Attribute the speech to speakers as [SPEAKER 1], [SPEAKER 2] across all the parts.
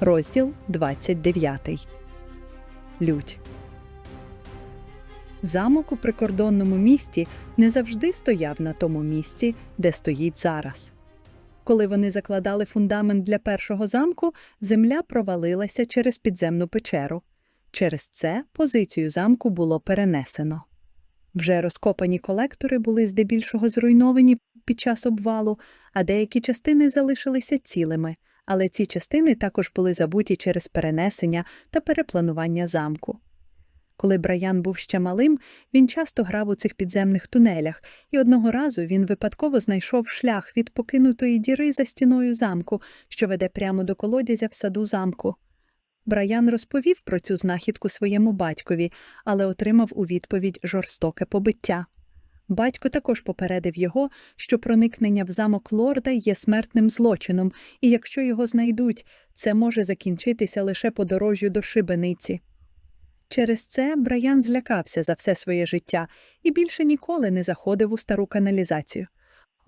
[SPEAKER 1] Розділ 29. Лють. Замок у прикордонному місті не завжди стояв на тому місці, де стоїть зараз. Коли вони закладали фундамент для першого замку, земля провалилася через підземну печеру. Через це позицію замку було перенесено. Вже розкопані колектори були здебільшого зруйновані під час обвалу, а деякі частини залишилися цілими, але ці частини також були забуті через перенесення та перепланування замку. Коли Браян був ще малим, він часто грав у цих підземних тунелях, і одного разу він випадково знайшов шлях від покинутої діри за стіною замку, що веде прямо до колодязя в саду замку. Браян розповів про цю знахідку своєму батькові, але отримав у відповідь жорстоке побиття. Батько також попередив його, що проникнення в замок лорда є смертним злочином, і якщо його знайдуть, це може закінчитися лише подорожжю до шибениці. Через це Браян злякався за все своє життя і більше ніколи не заходив у стару каналізацію.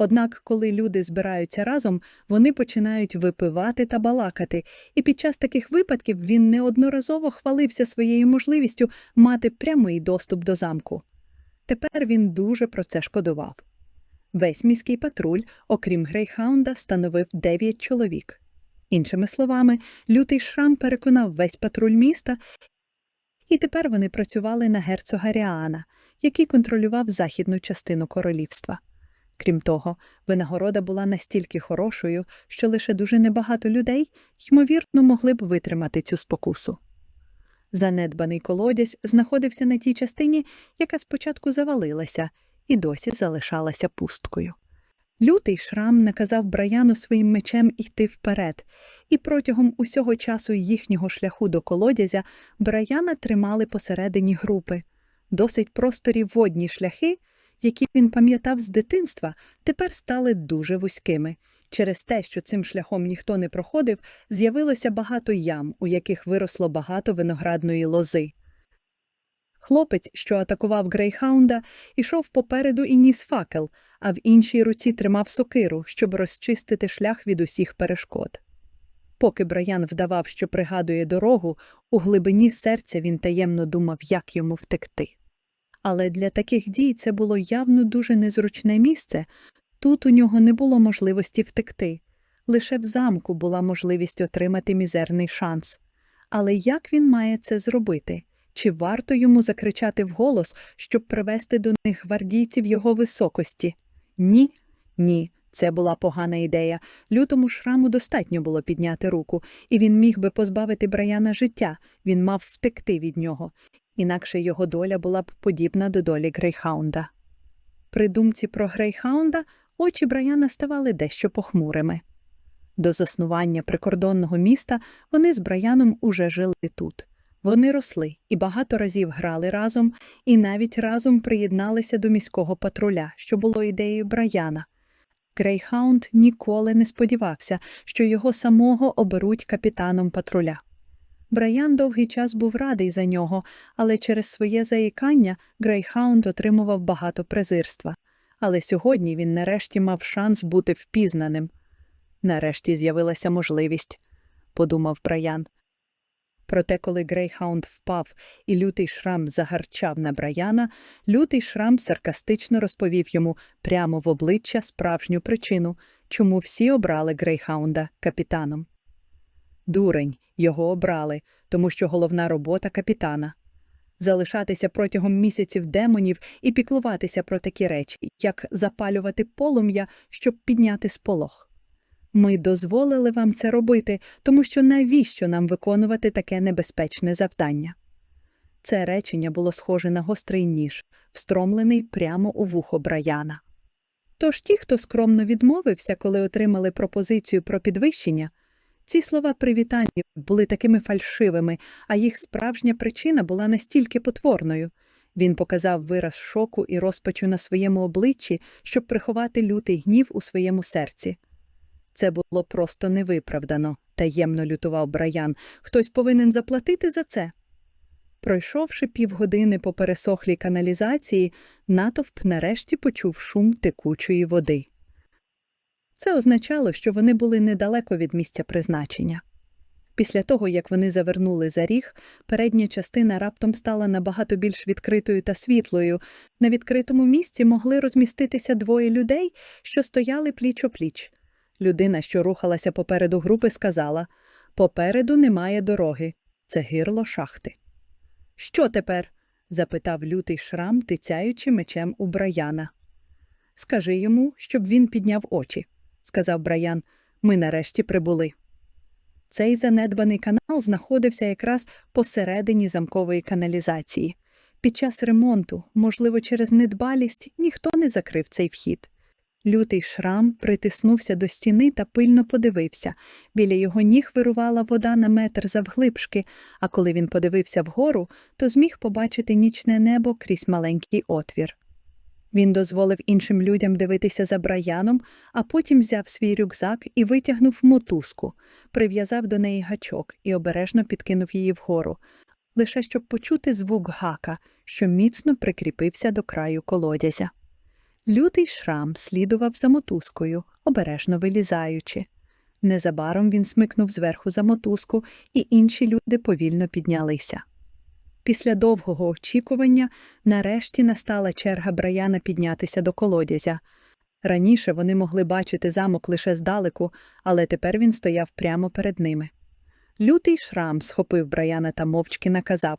[SPEAKER 1] Однак, коли люди збираються разом, вони починають випивати та балакати, і під час таких випадків він неодноразово хвалився своєю можливістю мати прямий доступ до замку. Тепер він дуже про це шкодував. Весь міський патруль, окрім Грейхаунда, становив дев'ять чоловік. Іншими словами, лютий шрам переконав весь патруль міста, і тепер вони працювали на герцога Ріана, який контролював західну частину королівства. Крім того, винагорода була настільки хорошою, що лише дуже небагато людей, ймовірно, могли б витримати цю спокусу. Занедбаний колодязь знаходився на тій частині, яка спочатку завалилася, і досі залишалася пусткою. Лютий шрам наказав Браяну своїм мечем йти вперед, і протягом усього часу їхнього шляху до колодязя Браяна тримали посередині групи. Досить просторі водні шляхи, які він пам'ятав з дитинства, тепер стали дуже вузькими. Через те, що цим шляхом ніхто не проходив, з'явилося багато ям, у яких виросло багато виноградної лози. Хлопець, що атакував Грейхаунда, ішов попереду і ніс факел, а в іншій руці тримав сокиру, щоб розчистити шлях від усіх перешкод. Поки Браян вдавав, що пригадує дорогу, у глибині серця він таємно думав, як йому втекти. Але для таких дій це було явно дуже незручне місце, тут у нього не було можливості втекти. Лише в замку була можливість отримати мізерний шанс. Але як він має це зробити? Чи варто йому закричати вголос, щоб привести до них гвардійців його високості? Ні, ні, це була погана ідея. Лютому шраму достатньо було підняти руку, і він міг би позбавити Браяна життя, він мав втекти від нього, інакше його доля була б подібна до долі Грейхаунда. При думці про Грейхаунда очі Браяна ставали дещо похмурими. До заснування прикордонного міста вони з Браяном уже жили тут. Вони росли і багато разів грали разом, і навіть разом приєдналися до міського патруля, що було ідеєю Браяна. Грейхаунд ніколи не сподівався, що його самого оберуть капітаном патруля. Браян довгий час був радий за нього, але через своє заїкання Грейхаунд отримував багато презирства. Але сьогодні він нарешті мав шанс бути впізнаним. Нарешті з'явилася можливість, подумав Браян. Проте, коли Грейхаунд впав і лютий шрам загарчав на Браяна, лютий шрам саркастично розповів йому прямо в обличчя справжню причину, чому всі обрали Грейхаунда капітаном. Дурень, його обрали, тому що головна робота капітана залишатися протягом місяців демонів і піклуватися про такі речі, як запалювати полум'я, щоб підняти сполох. Ми дозволили вам це робити, тому що навіщо нам виконувати таке небезпечне завдання? Це речення було схоже на гострий ніж, встромлений прямо у вухо Браяна. Тож ті, хто скромно відмовився, коли отримали пропозицію про підвищення, ці слова привітання були такими фальшивими, а їх справжня причина була настільки потворною. Він показав вираз шоку і розпачу на своєму обличчі, щоб приховати лютий гнів у своєму серці. Це було просто невиправдано, таємно лютував Браян. Хтось повинен заплатити за це. Пройшовши півгодини по пересохлій каналізації, натовп нарешті почув шум текучої води. Це означало, що вони були недалеко від місця призначення. Після того, як вони завернули за ріг, передня частина раптом стала набагато більш відкритою та світлою. На відкритому місці могли розміститися двоє людей, що стояли пліч-опліч. Людина, що рухалася попереду групи, сказала Попереду немає дороги. Це гирло шахти. Що тепер? запитав лютий шрам, тицяючи мечем у Браяна. Скажи йому, щоб він підняв очі, сказав Браян. Ми нарешті прибули. Цей занедбаний канал знаходився якраз посередині замкової каналізації. Під час ремонту, можливо, через недбалість, ніхто не закрив цей вхід. Лютий шрам притиснувся до стіни та пильно подивився. Біля його ніг вирувала вода на метр завглибшки, а коли він подивився вгору, то зміг побачити нічне небо крізь маленький отвір. Він дозволив іншим людям дивитися за Браяном, а потім взяв свій рюкзак і витягнув мотузку, прив'язав до неї гачок і обережно підкинув її вгору, лише щоб почути звук гака, що міцно прикріпився до краю колодязя. Лютий шрам слідував за мотузкою, обережно вилізаючи. Незабаром він смикнув зверху за мотузку, і інші люди повільно піднялися. Після довгого очікування нарешті настала черга Браяна піднятися до колодязя. Раніше вони могли бачити замок лише здалеку, але тепер він стояв прямо перед ними. Лютий шрам схопив Браяна та мовчки наказав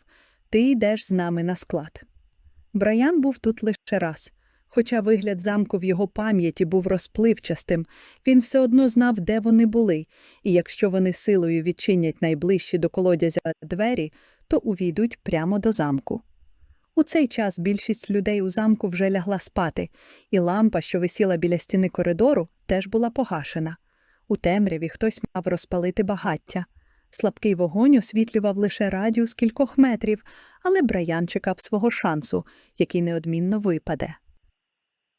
[SPEAKER 1] Ти йдеш з нами на склад. Браян був тут лише раз. Хоча вигляд замку в його пам'яті був розпливчастим, він все одно знав, де вони були, і якщо вони силою відчинять найближчі до колодязя двері, то увійдуть прямо до замку. У цей час більшість людей у замку вже лягла спати, і лампа, що висіла біля стіни коридору, теж була погашена. У темряві хтось мав розпалити багаття. Слабкий вогонь освітлював лише радіус кількох метрів, але Браян чекав свого шансу, який неодмінно випаде.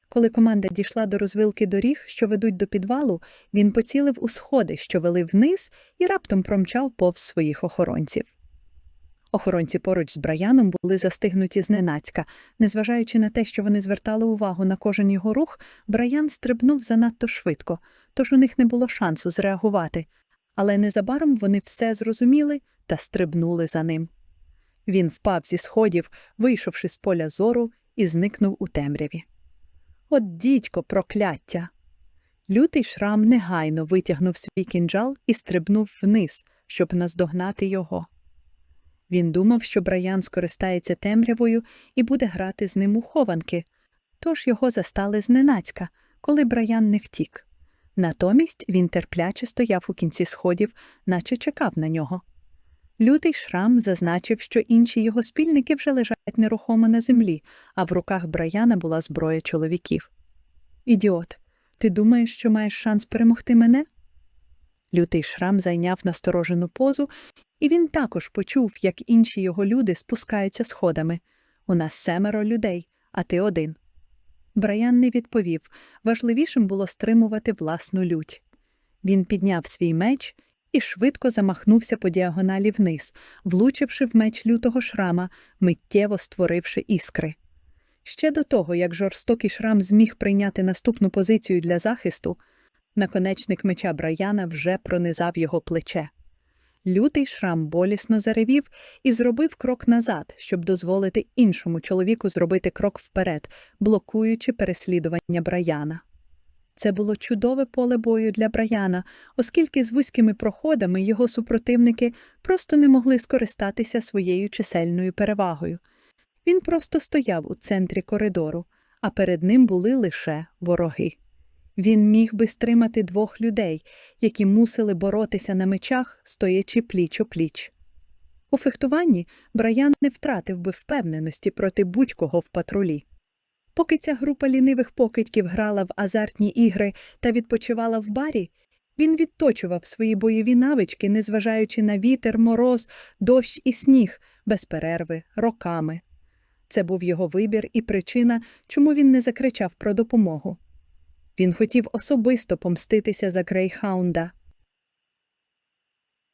[SPEAKER 1] Коли команда дійшла до розвилки доріг, що ведуть до підвалу, він поцілив у сходи, що вели вниз, і раптом промчав повз своїх охоронців. Охоронці поруч з Браяном були застигнуті зненацька. Незважаючи на те, що вони звертали увагу на кожен його рух, Браян стрибнув занадто швидко, тож у них не було шансу зреагувати. Але незабаром вони все зрозуміли та стрибнули за ним. Він впав зі сходів, вийшовши з поля зору, і зникнув у темряві. От дідько, прокляття. Лютий шрам негайно витягнув свій кінджал і стрибнув вниз, щоб наздогнати його. Він думав, що Браян скористається темрявою і буде грати з ним у хованки, тож його застали зненацька, коли Браян не втік. Натомість він терпляче стояв у кінці сходів, наче чекав на нього. Лютий шрам зазначив, що інші його спільники вже лежать нерухомо на землі, а в руках Браяна була зброя чоловіків. Ідіот, ти думаєш, що маєш шанс перемогти мене? Лютий шрам зайняв насторожену позу, і він також почув, як інші його люди спускаються сходами. У нас семеро людей, а ти один. Браян не відповів важливішим було стримувати власну лють. Він підняв свій меч і швидко замахнувся по діагоналі вниз, влучивши в меч лютого шрама, миттєво створивши іскри. Ще до того, як жорстокий шрам зміг прийняти наступну позицію для захисту, наконечник меча Браяна вже пронизав його плече. Лютий шрам болісно заревів і зробив крок назад, щоб дозволити іншому чоловіку зробити крок вперед, блокуючи переслідування Браяна. Це було чудове поле бою для Браяна, оскільки з вузькими проходами його супротивники просто не могли скористатися своєю чисельною перевагою. Він просто стояв у центрі коридору, а перед ним були лише вороги. Він міг би стримати двох людей, які мусили боротися на мечах, стоячи пліч о пліч. У фехтуванні Браян не втратив би впевненості проти будь-кого в патрулі. Поки ця група лінивих покидьків грала в азартні ігри та відпочивала в барі, він відточував свої бойові навички, незважаючи на вітер, мороз, дощ і сніг, без перерви, роками. Це був його вибір і причина, чому він не закричав про допомогу. Він хотів особисто помститися за Грейхаунда.